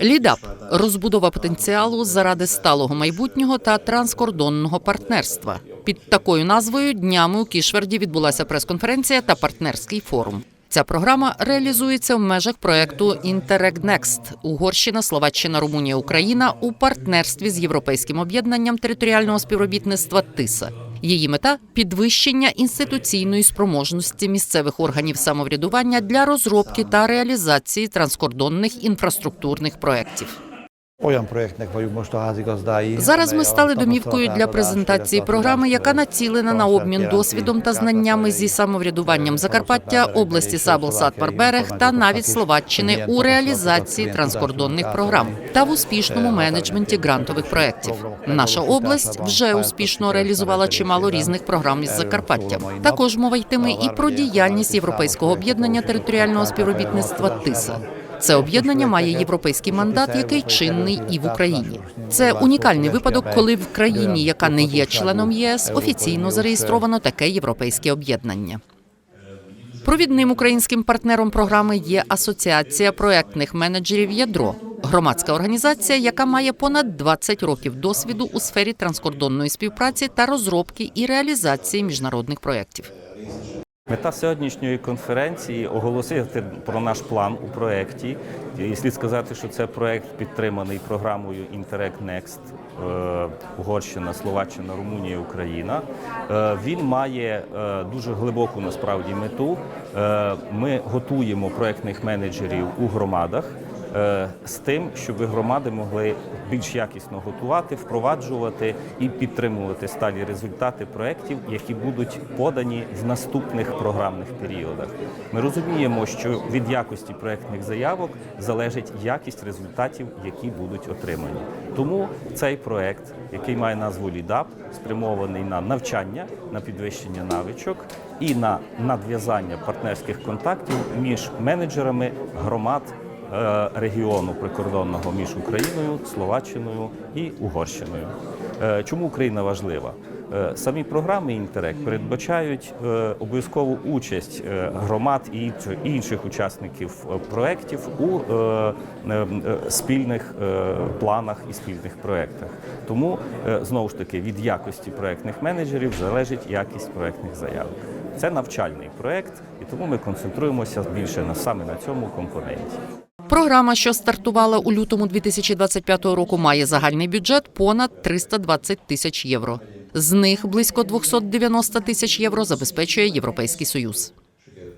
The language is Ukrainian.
Лідап розбудова потенціалу заради сталого майбутнього та транскордонного партнерства. Під такою назвою днями у Кішверді відбулася прес-конференція та партнерський форум. Ця програма реалізується в межах проекту Interreg Next – Угорщина, Словаччина, Румунія, Україна у партнерстві з європейським об'єднанням територіального співробітництва ТИСА. Її мета підвищення інституційної спроможності місцевих органів самоврядування для розробки та реалізації транскордонних інфраструктурних проєктів. Olyan projektnek vagyunk most a házigazdái. Зараз ми стали домівкою для презентації програми, яка націлена на обмін досвідом та знаннями зі самоврядуванням Закарпаття, області és Сабл Szlovákiai Сатмар-Берег та навіть Словаччини у реалізації транскордонних програм та в успішному е, менеджменті грантових közös проєктів. Наша область вже успішно реалізувала чимало різних програм із Закарпаттям. Також мова йтиме і про діяльність Європейського об'єднання територіального співробітництва ТИСА. Це об'єднання має європейський мандат, який чинний і в Україні. Це унікальний випадок, коли в країні, яка не є членом ЄС, офіційно зареєстровано таке європейське об'єднання. Провідним українським партнером програми є Асоціація проектних менеджерів Ядро, громадська організація, яка має понад 20 років досвіду у сфері транскордонної співпраці та розробки і реалізації міжнародних проєктів. Мета сьогоднішньої конференції оголосити про наш план у проєкті. І слід сказати, що це проєкт підтриманий програмою Interreg Next е, Угорщина, Словаччина, Румунія, Україна. Е, Він має е, дуже глибоку насправді мету. Ми готуємо проєктних менеджерів у громадах. Е, З тим, щоб громади могли більш якісно готувати, впроваджувати і підтримувати сталі результати проєктів, які будуть подані в наступних програмних періодах. Ми розуміємо, що від якості проєктних заявок залежить якість результатів, які будуть отримані. Тому цей проєкт, який має назву ЛІДАП, спрямований на навчання, на підвищення навичок і на надв'язання партнерських контактів між менеджерами громад регіону прикордонного між Україною, Словаччиною і Угорщиною. Е, Чому Україна важлива? Е, Самі програми Інтерек передбачають е, обов'язкову участь е, громад і інших учасників е, проєктів у е, е, е, спільних е, планах і спільних проєктах. Тому е, знову ж таки від якості проєктних менеджерів залежить якість проєктних заявок. Це навчальний проєкт, і тому ми концентруємося більше саме на цьому компоненті. Програма, що стартувала у лютому 2025 року, має загальний бюджет понад 320 тисяч євро. З них близько 290 тисяч євро забезпечує Європейський Союз.